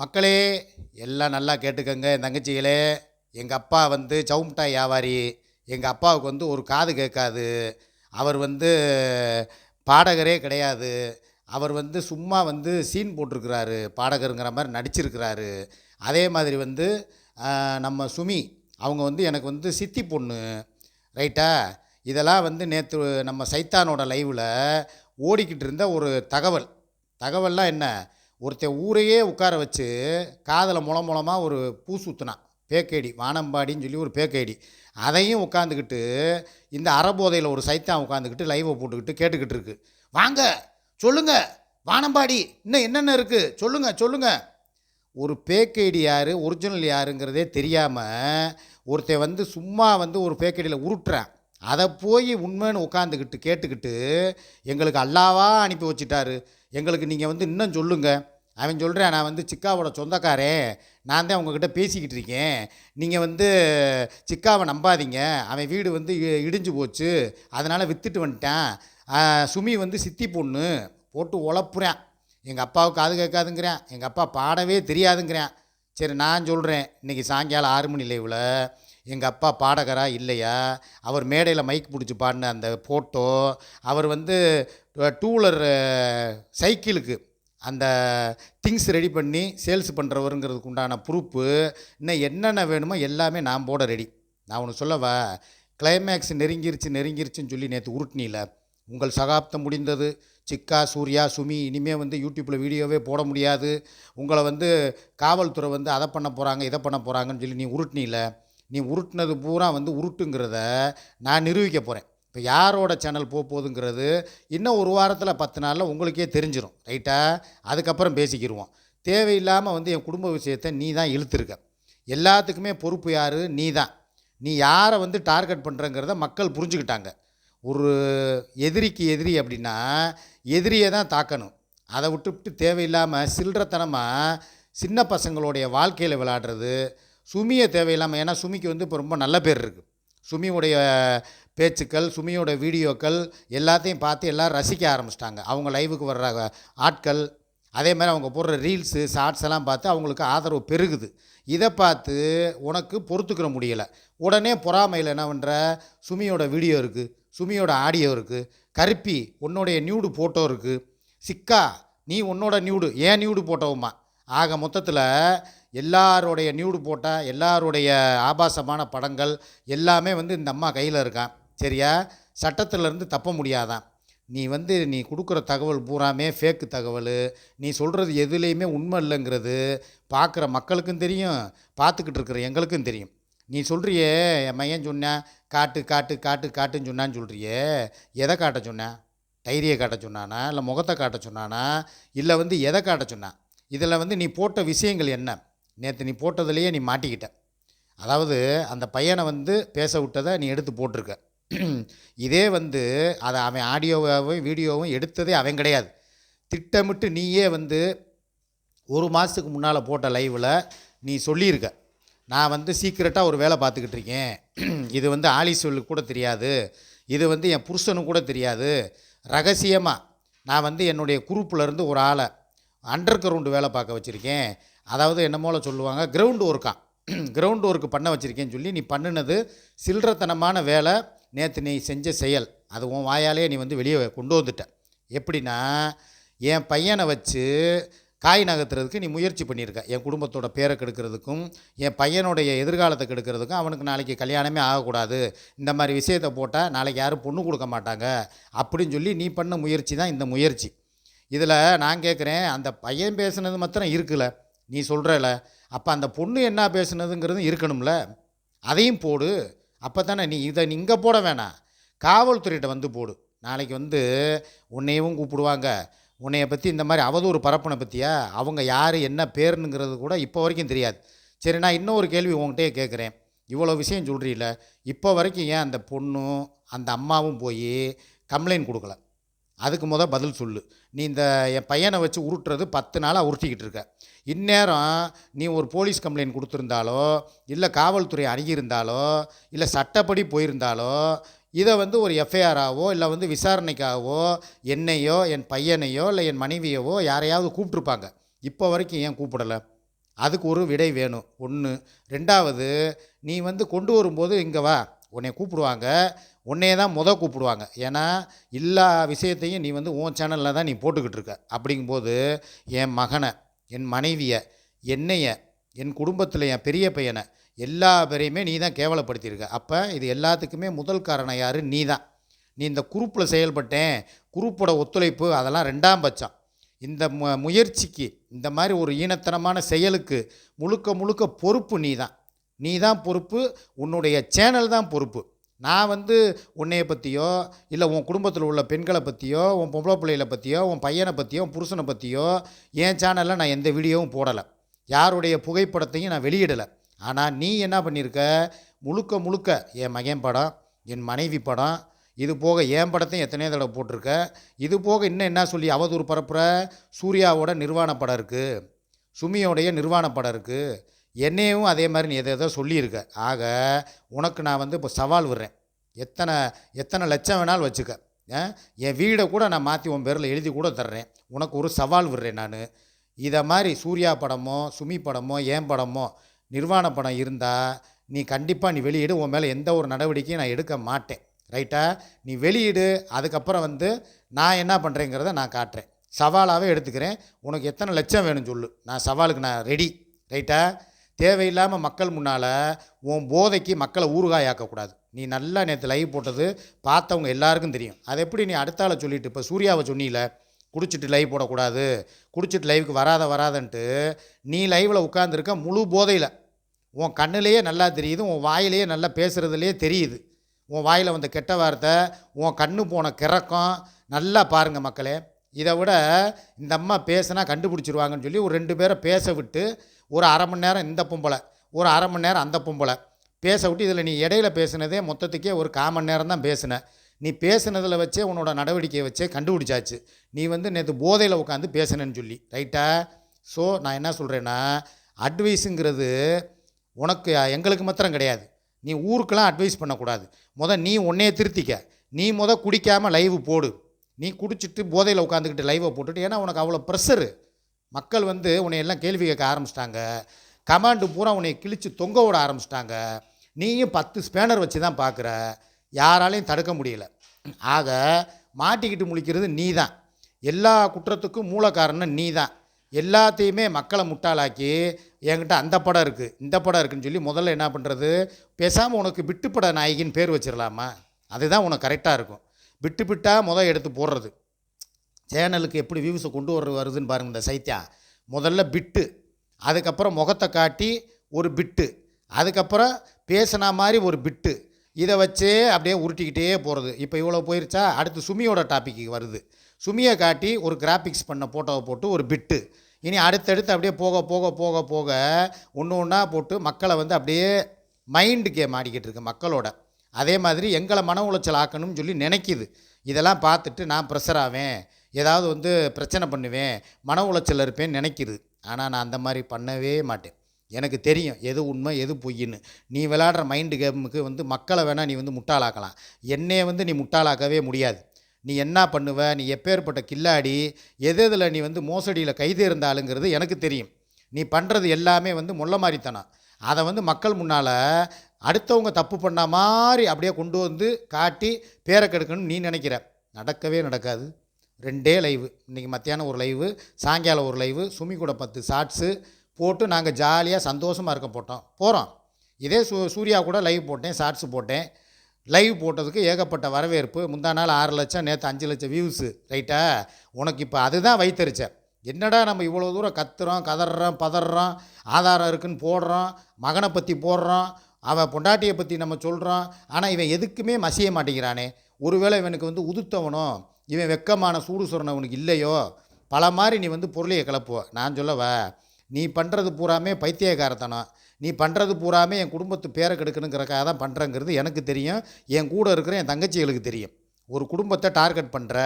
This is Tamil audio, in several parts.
மக்களே எல்லாம் நல்லா கேட்டுக்கோங்க. என் தங்கச்சிகளே எங்கள் அப்பா வந்து சவுமிட்டாய் வியாபாரி. எங்கள் அப்பாவுக்கு வந்து ஒரு காது கேட்காது. அவர் வந்து பாடகரே கிடையாது. அவர் வந்து சும்மா வந்து சீன் போட்டிருக்கிறாரு. பாடகருங்கிற மாதிரி நடிச்சிருக்கிறாரு. அதே மாதிரி வந்து நம்ம சுமி அவங்க வந்து எனக்கு வந்து சித்தி பொண்ணு. ரைட்டா? இதெல்லாம் வந்து நேற்று நம்ம சைத்தானோட லைவில் ஓடிக்கிட்டு இருந்த ஒரு தகவல். தகவல்லாம் என்ன? ஒருத்தன் ஊரையே உட்கார வச்சு காதில் முளம் மூலமாக ஒரு பூ சுற்றுனான் பேக்கைடி வானம்பாடின்னு சொல்லி ஒரு பேக்கைடி. அதையும் உட்காந்துக்கிட்டு இந்த அறபோதையில் ஒரு சைத்தான் உட்காந்துக்கிட்டு லைவை போட்டுக்கிட்டு கேட்டுக்கிட்டு இருக்கு. வாங்க சொல்லுங்கள் வானம்பாடி இன்னும் என்னென்ன இருக்குது சொல்லுங்கள் சொல்லுங்கள் ஒரு பேக்கைடி யார் ஒரிஜினல் யாருங்கிறதே தெரியாமல் ஒருத்தன் வந்து சும்மா வந்து ஒரு பேக்கடியில் உருட்டுறான். அதை போய் உண்மைன்னு உட்காந்துக்கிட்டு கேட்டுக்கிட்டு எங்களுக்கு அல்லாவா அனுப்பி வச்சிட்டாரு. எங்களுக்கு நீங்கள் வந்து இன்னும் சொல்லுங்கள் அவன் சொல்கிறேன் நான் வந்து சிக்காவோட சொந்தக்காரன் நான் தான் உங்ககிட்ட பேசிக்கிட்டு இருக்கேன். நீங்கள் வந்து சிக்காவை நம்பாதீங்க. அவன் வீடு வந்து இ- இடிஞ்சு போச்சு. அதனால் விற்றுட்டு வந்துட்டேன். சுமி வந்து சித்தி பொண்ணு. போட்டு உழப்புறேன் எங்கள் அப்பாவுக்கு காது கேட்காதுங்கிறேன். எங்கள் அப்பா பாடவே தெரியாதுங்கிறேன். சரி நான் சொல்கிறேன் இன்றைக்கி சாயங்காலம் ஆறு மணி லைவில் எங்கள் அப்பா பாடகரா இல்லையா? அவர் மேடையில் மைக் பிடிச்சி பாடின அந்த ஃபோட்டோ அவர் வந்து டூ வீலர் சைக்கிளுக்கு அந்த திங்ஸ் ரெடி பண்ணி சேல்ஸ் பண்ணுறவருங்கிறதுக்கு உண்டான ப்ரூஃப் இன்னும் என்னென்ன வேணுமோ எல்லாமே நான் போட ரெடி நான் ஒன்று சொல்லவா? கிளைமேக்ஸ் நெருங்கிருச்சு நெருங்கிருச்சுன்னு சொல்லி நேற்று உருட்டினில. உங்கள் சகாப்தம் முடிந்தது. சிக்கா சூர்யா சுமி இனிமேல் வந்து யூடியூப்பில் வீடியோவே போட முடியாது. உங்களை வந்து காவல்துறை வந்து அதை பண்ண போகிறாங்க இதை பண்ண போகிறாங்கன்னு சொல்லி நீ உருட்டினில. நீ உருட்டினது பூரா வந்து உருட்டுங்கிறத நான் நிரூபிக்க போகிறேன் இப்போ யாரோட சேனல் போக போகுதுங்கிறது இன்னும் ஒரு வாரத்தில் பத்து நாளில் உங்களுக்கே தெரிஞ்சிடும் ரைட்டாக அதுக்கப்புறம் பேசிக்கிடுவோம் தேவையில்லாமல் வந்து என் குடும்ப விஷயத்தை நீ தான் இழுத்துருக்க. எல்லாத்துக்குமே பொறுப்பு யார்? நீ தான். நீ யாரை வந்து டார்கெட் பண்ணுறங்கிறத மக்கள் புரிஞ்சுக்கிட்டாங்க. ஒரு எதிரிக்கு எதிரி அப்படின்னா எதிரியை தான் தாக்கணும். அதை விட்டுவிட்டு தேவையில்லாமல் சில்லறத்தனமாக சின்ன பசங்களுடைய வாழ்க்கையில் விளாடுறது சுமியை தேவையில்லாமல் ஏன்னா சுமிக்கு வந்து இப்போ ரொம்ப நல்ல பேர் இருக்குது சுமியுடைய பேச்சுக்கள் சுமியோட வீடியோக்கள் எல்லாத்தையும் பார்த்து எல்லோரும் ரசிக்க ஆரம்பிச்சிட்டாங்க. அவங்க லைவுக்கு வர்ற ஆட்கள் அதே மாதிரி அவங்க போடுற ரீல்ஸு ஷார்ட்ஸ் எல்லாம் பார்த்து அவங்களுக்கு ஆதரவு பெருகுது. இதை பார்த்து உனக்கு பொறுத்துக்கிற முடியலை. உடனே பொறாமையில் என்ன பண்ணுற சுமியோட வீடியோ இருக்குது சுமியோட ஆடியோ இருக்குது கருப்பி உன்னுடைய நியூடு ஃபோட்டோ இருக்குது சிக்கா நீ உன்னோட நியூடு ஏன் நியூடு போட்டவுமா? ஆக மொத்தத்தில் எல்லாருடைய நியூடு போட்டால் எல்லாருடைய ஆபாசமான படங்கள் எல்லாமே வந்து இந்த அம்மா கையில் இருக்கான் சரியா? சட்டத்திலேருந்து தப்ப முடியாதான் நீ வந்து நீ கொடுக்குற தகவல் பூராமே ஃபேக்கு தகவல். நீ சொல்கிறது எதுலேயுமே உண்மை இல்லைங்கிறது பார்க்குற மக்களுக்கும் தெரியும் பார்த்துக்கிட்டு இருக்கிற எங்களுக்கும் தெரியும். நீ சொல்கிறியே என் மையன் சொன்னேன் காட்டு காட்டு காட்டு காட்டுன்னு சொன்னான்னு சொல்கிறியே எதை காட்ட சொன்னேன் டைரியை காட்ட சொன்னானா? இல்லை முகத்தை காட்ட சொன்னானா? இல்லை வந்து எதை காட்ட சொன்னான் இதில் வந்து நீ போட்ட விஷயங்கள் என்ன? நேற்று நீ போட்டதுலேயே நீ மாட்டிக்கிட்ட. அதாவது அந்த பையனை வந்து பேச விட்டதை நீ எடுத்து போட்டிருக்க. இதே வந்து அதை அவன் ஆடியோவாகவும் வீடியோவும் எடுத்ததே அவன் கிடையாது. திட்டமிட்டு நீயே வந்து ஒரு மாதத்துக்கு முன்னால் போட்ட லைவில் நீ சொல்லியிருக்க. நான் வந்து சீக்கிரட்டாக ஒரு வேலை பார்த்துக்கிட்டு இருக்கேன். இது வந்து ஆலிசொல்லுக்கு கூட தெரியாது. இது வந்து என் புருஷனுக்கு கூட தெரியாது. ரகசியமாக நான் வந்து என்னுடைய குரூப்பில் இருந்து ஒரு ஆளை அண்டர் கிரவுண்டு வேலை பார்க்க வச்சுருக்கேன். அதாவது என்னமோல சொல்லுவாங்க கிரவுண்ட் ஒர்க்காக கிரவுண்ட் ஒர்க்கு பண்ண வச்சுருக்கேன்னு சொல்லி நீ பண்ணினது சில்லறத்தனமான வேலை நேற்று நீ செஞ்ச செயல். அது உன் வாயாலே நீ வந்து வெளியே கொண்டு வந்துட்ட. எப்படின்னா என் பையனை வச்சு காய் நகர்த்துறதுக்கு நீ முயற்சி பண்ணியிருக்க. என் குடும்பத்தோட பேரை கெடுக்கிறதுக்கும் என் பையனுடைய எதிர்காலத்தை கெடுக்கிறதுக்கும் அவனுக்கு நாளைக்கு கல்யாணமே ஆகக்கூடாது. இந்த மாதிரி விஷயத்தை போட்டால் நாளைக்கு யாரும் பொண்ணு கொடுக்க மாட்டாங்க. அப்படின்னு சொல்லி நீ பண்ண முயற்சி தான் இந்த முயற்சி. இதில் நான் கேட்குறேன் அந்த பையன் பேசுனது மாத்திரம் இருக்குல்ல. நீ சொல்கிறல அப்போ அந்த பொண்ணு என்ன பேசுனதுங்கிறதும் இருக்கணும்ல. அதையும் போடு. அப்போ தானே நீ இதை நீ இங்கே போட வேணாம் காவல்துறையிட்ட வந்து போடு. நாளைக்கு வந்து உன்னையவும் கூப்பிடுவாங்க. உன்னைய பற்றி இந்த மாதிரி அவதூறு பரப்பினை பற்றியா அவங்க யார் என்ன பேருனுங்கிறது கூட இப்போ வரைக்கும் தெரியாது. சரி நான் இன்னொரு கேள்வி உங்கள்கிட்டயே கேட்குறேன் இவ்வளோ விஷயம் சொல்கிறீல்ல இப்போ வரைக்கும் ஏன் அந்த பொண்ணும் அந்த அம்மாவும் போய் கம்ப்ளைண்ட் கொடுக்கல? அதுக்கு முத பதில் சொல்லு. நீ இந்த என் பையனை வச்சு உருட்டுறது பத்து நாளாக உருட்டிக்கிட்டு இருக்க. இந்நேரம் நீ ஒரு போலீஸ் கம்ப்ளைண்ட் கொடுத்துருந்தாலோ இல்லை காவல்துறை அணுகியிருந்தாலோ இல்லை சட்டப்படி போயிருந்தாலோ இதை வந்து ஒரு எஃப்ஐஆராகவோ இல்லை வந்து விசாரணைக்காகவோ என்னையோ என் பையனையோ இல்லை என் மனைவியவோ யாரையாவது கூப்பிட்ருப்பாங்க இப்போ வரைக்கும் ஏன் கூப்பிடலை? அதுக்கு ஒரு விடை வேணும். ஒன்று ரெண்டாவது நீ வந்து கொண்டு வரும்போது இங்கே வா. உன்னை கூப்பிடுவாங்க. உன்னையே தான் முத கூப்பிடுவாங்க. ஏன்னா எல்லா விஷயத்தையும் நீ வந்து உன் சேனலில் தான் நீ போட்டுக்கிட்டு இருக்க. அப்படிங்கும்போது என் மகனை என் மனைவியை என்னைய என் குடும்பத்தில் என் பெரிய பையனை எல்லா பேரையுமே நீ தான் கேவலப்படுத்தியிருக்க. அப்போ இது எல்லாத்துக்குமே முதல் காரணம் யார்? நீ தான். நீ இந்த குரூப்பில் செயல்பட்டேன். குரூப்போட ஒத்துழைப்பு அதெல்லாம் ரெண்டாம் பட்சம். இந்த மு முயற்சிக்கு இந்த மாதிரி ஒரு ஈனத்தனமான செயலுக்கு முழுக்க முழுக்க பொறுப்பு நீ தான். நீ தான் பொறுப்பு உன்னுடைய சேனல் தான் பொறுப்பு. நான் வந்து உன்னைய பற்றியோ இல்லை உன் குடும்பத்தில் உள்ள பெண்களை பற்றியோ உன் பொம்பளை பிள்ளைகளை பற்றியோ உன் பையனை பற்றியோ உன் புருஷனை பற்றியோ என் சேனலில் நான் எந்த வீடியோவும் போடலை. யாருடைய புகைப்படத்தையும் நான் வெளியிடலை. ஆனால் நீ என்ன பண்ணியிருக்க முழுக்க முழுக்க என் மகன் படம் என் மனைவி படம் இது போக என் படத்தையும் எத்தனையோ தடவை போட்டிருக்க. இது போக இன்னும் என்ன சொல்லி அவதூறு பரப்புகிற சூர்யாவோட நிர்வாண படம் இருக்குது சுமியோடைய நிர்வாண படம் இருக்குது என்னையும் அதே மாதிரி நீ எதை எதோ சொல்லியிருக்க. ஆக உனக்கு நான் வந்து இப்போ சவால் விடுறேன். எத்தனை எத்தனை லட்சம் வேணாலும் வச்சுக்க. என் வீடை கூட நான் மாற்றி உன் பேரில் எழுதி கூட தர்றேன். உனக்கு ஒரு சவால் விடுறேன் நான். இதை மாதிரி சூர்யா படமோ சுமி படமோ ஏன் படமோ நிர்வாண படம் இருந்தால் நீ கண்டிப்பாக நீ வெளியிடு. உன் மேலே எந்த ஒரு நடவடிக்கையும் நான் எடுக்க மாட்டேன். ரைட்டா? நீ வெளியிடு. அதுக்கப்புறம் வந்து நான் என்ன பண்ணுறேங்கிறத நான் காட்டுறேன். சவாலாகவே எடுத்துக்கிறேன். உனக்கு எத்தனை லட்சம் வேணும்னு சொல்லு. நான் சவாலுக்கு நான் ரெடி ரைட்டா? தேவையில்லாமல் மக்கள் முன்னால் உன் போதைக்கு மக்களை ஊறுகாயாக்கக்கூடாது. நீ நல்லா நேற்று லைவ் போட்டது பார்த்தவங்க எல்லாருக்கும் தெரியும். அதை எப்படி நீ அடுத்தால சொல்லிட்டு இப்போ சூர்யாவை சொன்னீல குடிச்சிட்டு லைவ் போடக்கூடாது குடிச்சிட்டு லைவுக்கு வராத வராதன்ட்டு நீ லைவில் உட்காந்துருக்க முழு போதையில். உன் கண்ணுலேயே நல்லா தெரியுது உன் வாயிலேயே நல்லா பேசுகிறதுலேயே தெரியுது. உன் வாயில் வந்த கெட்ட வார்த்தை உன் கண்ணு போன கிறக்கம் நல்லா பாருங்கள் மக்களே. இதை விட இந்த அம்மா பேசினா கண்டுபிடிச்சிருவாங்கன்னு சொல்லி ஒரு ரெண்டு பேரை பேச விட்டு ஒரு அரை மணி நேரம் இந்த பொம்பளை ஒரு அரை மணி நேரம் அந்த பொம்பளை. பேச விட்டு இதில் நீ இடையில பேசுனதே மொத்தத்துக்கே ஒரு கால் மணி நேரம் தான் பேசின. நீ பேசுனதில் வச்சே உன்னோட நடவடிக்கையை வச்சே கண்டுபிடிச்சாச்சு. நீ வந்து நேற்று போதையில் உட்காந்து பேசுனேன்னு சொல்லி. ரைட்டா ஸோ நான் என்ன சொல்கிறேன்னா அட்வைஸுங்கிறது உனக்கு எங்களுக்கு மாத்திரம் கிடையாது. நீ ஊருக்கெல்லாம் அட்வைஸ் பண்ணக்கூடாது. முத நீ உன்னையே திருத்திக்க. நீ முத குடிக்காமல் லைவ் போடு. நீ குடிச்சிட்டு போதையில் உட்காந்துக்கிட்டு லைவை போட்டுட்டு ஏன்னா உனக்கு அவ்வளோ ப்ரெஷரு மக்கள் வந்து உன்னை எல்லாம் கேள்வி கேட்க ஆரம்பிச்சிட்டாங்க. கமாண்டு பூரா உன்னை கிழிச்சு தொங்க விட ஆரம்பிச்சிட்டாங்க. நீயும் பத்து ஸ்பேனர் வச்சு தான் பார்க்குற யாராலையும் தடுக்க முடியல. ஆக மாட்டிக்கிட்டு முழிக்கிறது நீ தான் எல்லா குற்றத்துக்கும் மூல காரணம் நீ தான் எல்லாத்தையுமே மக்களை முட்டாளாக்கி என்கிட்ட அந்த படம் இருக்குது இந்த படம் இருக்குன்னு சொல்லி முதல்ல என்ன பண்ணுறது பேசாமல் உனக்கு விட்டுப்பட நாயகின்னு பேர் வச்சிடலாமா அதுதான் உனக்கு கரெக்டாக இருக்கும். விட்டு விட்டால் முதல் எடுத்து போடுறது. சேனலுக்கு எப்படி வியூஸை கொண்டு வர வருதுன்னு பாருங்க இந்த சைத்தியா முதல்ல பிட்டு அதுக்கப்புறம் முகத்தை காட்டி ஒரு பிட்டு அதுக்கப்புறம் பேசின மாதிரி ஒரு பிட்டு இதை வச்சே அப்படியே உருட்டிக்கிட்டே போகிறது இப்போ இவ்வளோ போயிருச்சா? அடுத்து சுமியோட டாப்பிக்கு வருது. சுமியை காட்டி ஒரு கிராஃபிக்ஸ் பண்ண ஃபோட்டோவை போட்டு ஒரு பிட்டு இனி அடுத்தடுத்து அப்படியே போக போக போக போக ஒன்று ஒன்றா போட்டு மக்களை வந்து அப்படியே மைண்டு கேம் ஆடிக்கிட்டு இருக்கு மக்களோட. அதே மாதிரி எங்களை மன உளைச்சல் ஆக்கணும்னு சொல்லி நினைக்கிது. இதெல்லாம் பார்த்துட்டு நான் ப்ரெஷர் ஆவேன். ஏதாவது வந்து பிரச்சனை பண்ணுவேன் மன உளைச்சல் இருப்பேன்னு நினைக்கிது. ஆனால் நான் அந்த மாதிரி பண்ணவே மாட்டேன். எனக்கு தெரியும் எது உண்மை எது பொய்ன்னு. நீ விளாடுற மைண்டு கேமுக்கு வந்து மக்களை வேணால் நீ வந்து முட்டாளாக்கலாம். என்னையை வந்து நீ முட்டாளாக்கவே முடியாது. நீ என்ன பண்ணுவ? நீ எப்பேற்பட்ட கில்லாடி? எது எதில் நீ வந்து மோசடியில் கைது இருந்தாளுங்கிறது எனக்கு தெரியும். நீ பண்ணுறது எல்லாமே வந்து முள்ள மாதிரித்தனம் அதை வந்து மக்கள் முன்னால் அடுத்தவங்க தப்பு பண்ண மாதிரி அப்படியே கொண்டு வந்து காட்டி பேரை கெடுக்கணும்னு நீ நினைக்கிற. நடக்கவே நடக்காது. ரெண்டே லைவு இன்றைக்கி மத்தியானம் ஒரு லைவு சாயங்காலம் ஒரு லைவு சுமி கூட பத்து ஷார்ட்ஸு போட்டு நாங்கள் ஜாலியாக சந்தோஷமாக இருக்க போட்டோம். போகிறோம் இதே சூ சூர்யா கூட லைவ் போட்டேன் ஷார்ட்ஸு போட்டேன். லைவ் போட்டதுக்கு ஏகப்பட்ட வரவேற்பு. முந்தா நாள் ஆறு லட்சம் நேற்று அஞ்சு லட்சம் வியூஸு ரைட்டா உனக்கு இப்போ அதுதான் வைத்தறிச்ச என்னடா நம்ம இவ்வளோ தூரம் கத்துறோம் கதறோம் பதறோம் ஆதாரம் இருக்குன்னு போடுறோம் மகனை பற்றி போடுறோம் அவன் பொண்டாட்டியை பற்றி நம்ம சொல்கிறோம் ஆனால் இவன் எதுக்குமே மசிய மாட்டேங்கிறானே. ஒருவேளை இவனுக்கு வந்து உதுத்தவனும் இவன் வெக்கமான சூடு சொரணவனுக்கு இல்லையோ? பல மாதிரி நீ வந்து பொருளையை கிளப்புவ. நான் சொல்லவா? நீ பண்ணுறது பூராமே பைத்தியக்காரத்தனம். நீ பண்ணுறது பூராமே என் குடும்பத்து பேரை கெடுக்கணுங்கிறக்காக தான் பண்ணுறங்கிறது எனக்கு தெரியும். என் கூட இருக்கிற என் தங்கச்சிகளுக்கு தெரியும். ஒரு குடும்பத்தை டார்கெட் பண்ணுற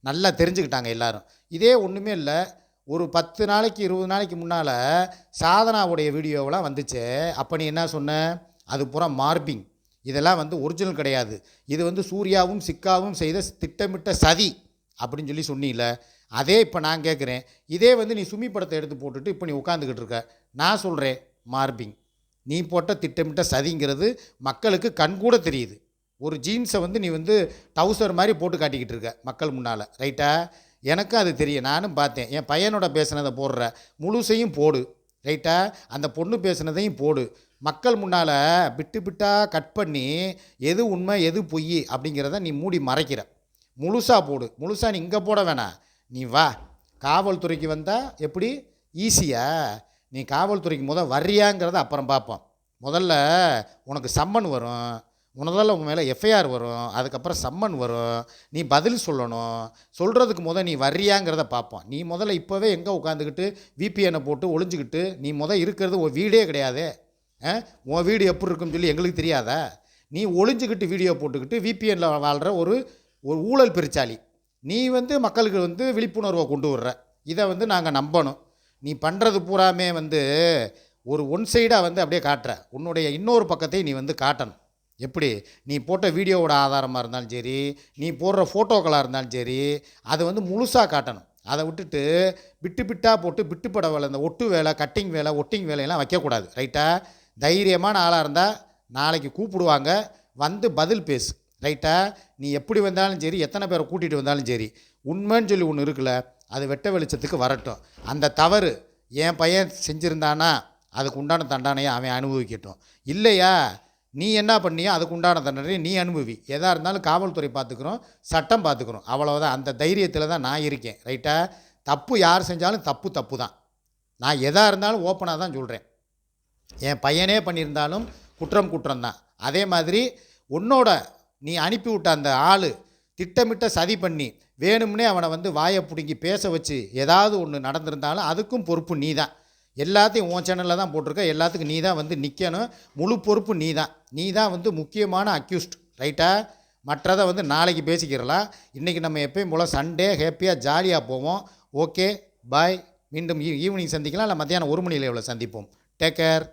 நல்லா தெரிஞ்சுக்கிட்டாங்க எல்லாரும். இதே ஒன்றுமே இல்லை. ஒரு பத்து நாளைக்கு இருபது நாளைக்கு முன்னால் சாதனாவுடைய வீடியோவெலாம் வந்துச்சு. அப்போ நீ என்ன சொன்ன? அது பூரா மார்பிங். இதெல்லாம் வந்து ஒரிஜினல் கிடையாது. இது வந்து சூர்யாவும் சிக்காவும் செய்த திட்டமிட்ட சதி அப்படின்னு சொல்லி சொன்னீல. அதே இப்போ நான் கேட்குறேன் இதே வந்து நீ சுமி படத்தை எடுத்து போட்டுட்டு இப்போ நீ உட்காந்துக்கிட்டு இருக்க. நான் சொல்கிறேன் மார்பிங். நீ போட்ட திட்டமிட்ட சதிங்கிறது மக்களுக்கு கண்கூட தெரியுது. ஒரு ஜீன்ஸை வந்து நீ வந்து டவுசர் மாதிரி போட்டு காட்டிக்கிட்டு இருக்க மக்கள் முன்னால். ரைட்டா எனக்கும் அது தெரியும். நானும் பார்த்தேன். என் பையனோட பேசுனதை போடுற. முழுசையும் போடு. ரைட்டா அந்த பொண்ணு பேசுனதையும் போடு. மக்கள் முன்னால் பிட்டு பிட்டாக கட் பண்ணி எது உண்மை எது பொய் அப்படிங்கிறத நீ மூடி மறைக்கிற. முழுசாக போடு. முழுசாக நீ இங்கே போட வேணாம் நீ வா. காவல்துறைக்கு வந்தால் எப்படி? ஈஸியாக நீ காவல்துறைக்கு முதல் வர்றியாங்கிறத அப்புறம் பார்ப்போம் முதல்ல உனக்கு சம்மன் வரும். முதல்ல உன் மேலே எஃப்ஐஆர் வரும். அதுக்கப்புறம் சம்மன் வரும். நீ பதில் சொல்லணும். சொல்கிறதுக்கு முதல் நீ வர்றியாங்கிறத பார்ப்போம் நீ முதல்ல இப்போவே எங்கே உட்காந்துக்கிட்டு விபிஎனை போட்டு ஒளிஞ்சுக்கிட்டு நீ முதல் இருக்கிறது ஒரு வீடே கிடையாது. உன் வீடு எப்படி இருக்குன்னு சொல்லி எங்களுக்கு தெரியாதா. நீ ஒளிஞ்சுக்கிட்டு வீடியோ போட்டுக்கிட்டு விபிஎனில் வாழ்கிற ஒரு ஒரு ஊழல் பெருச்சாளி. நீ வந்து மக்களுக்கு வந்து விழிப்புணர்வை கொண்டு வர்ற. இதை வந்து நாங்கள் நம்பணும். நீ பண்ணுறது பூராமே வந்து ஒரு ஒன் சைடாக வந்து அப்படியே காட்டுற. உன்னுடைய இன்னொரு பக்கத்தை நீ வந்து காட்டணும். எப்படி? நீ போட்ட வீடியோவோட ஆதாரமாக இருந்தாலும் சரி நீ போடுற ஃபோட்டோக்களாக இருந்தாலும் சரி அதை வந்து முழுசாக காட்டணும். அதை விட்டுட்டு விட்டு பிட்டாக போட்டு விட்டுப்பட வேலை இந்த ஒட்டு வேலை கட்டிங் வேலை ஒட்டிங் வேலையெல்லாம் வைக்கக்கூடாது. ரைட்டாக தைரியமான ஆளாக இருந்தால் நாளைக்கு கூப்பிடுவாங்க. வந்து பதில் பேசு. ரைட்டாக நீ எப்படி வந்தாலும் சரி எத்தனை பேரை கூட்டிகிட்டு வந்தாலும் சரி உண்மைன்னு சொல்லி ஒன்று இருக்குல்ல அது வெட்ட வெளிச்சத்துக்கு வரட்டும். அந்த தவறு என் பையன் செஞ்சுருந்தானா அதுக்கு உண்டான தண்டனையை அவன் அனுபவிக்கட்டும். இல்லையா? நீ என்ன பண்ணியோ அதுக்கு உண்டான தண்டனையை நீ அனுபவி. எதாக இருந்தாலும் காவல்துறை பார்த்துக்குறோம் சட்டம் பார்த்துக்குறோம் அவ்வளோதான் அந்த தைரியத்தில் தான் நான் இருக்கேன். ரைட்டாக தப்பு யார் செஞ்சாலும் தப்பு தப்பு தான் நான் எதாக இருந்தாலும் ஓப்பனாக தான் சொல்கிறேன் என் பையனே பண்ணியிருந்தாலும் குற்றம் குற்றம் தான் அதே மாதிரி உன்னோட நீ அனுப்பி விட்ட அந்த ஆள் திட்டமிட்ட சதி பண்ணி வேணும்னே அவனை வந்து வாயை பிடுங்கி பேச வச்சு ஏதாவது ஒன்று நடந்திருந்தாலும் அதுக்கும் பொறுப்பு நீ தான் எல்லாத்தையும் உன் சேனலில் தான் போட்டிருக்க. எல்லாத்துக்கும் நீ தான் வந்து நிற்கணும் முழு பொறுப்பு நீ தான் நீ தான் வந்து முக்கியமான அக்யூஸ்ட் ரைட்டா மற்றதை வந்து நாளைக்கு பேசிக்கிறலாம். இன்றைக்கி நம்ம எப்பயும் போல் சண்டே ஹேப்பியாக ஜாலியாக போவோம். ஓகே பாய் மீண்டும் ஈவினிங் சந்திக்கலாம். இல்லை மத்தியானம் ஒரு மணியில் எவ்வளோ சந்திப்போம். Take care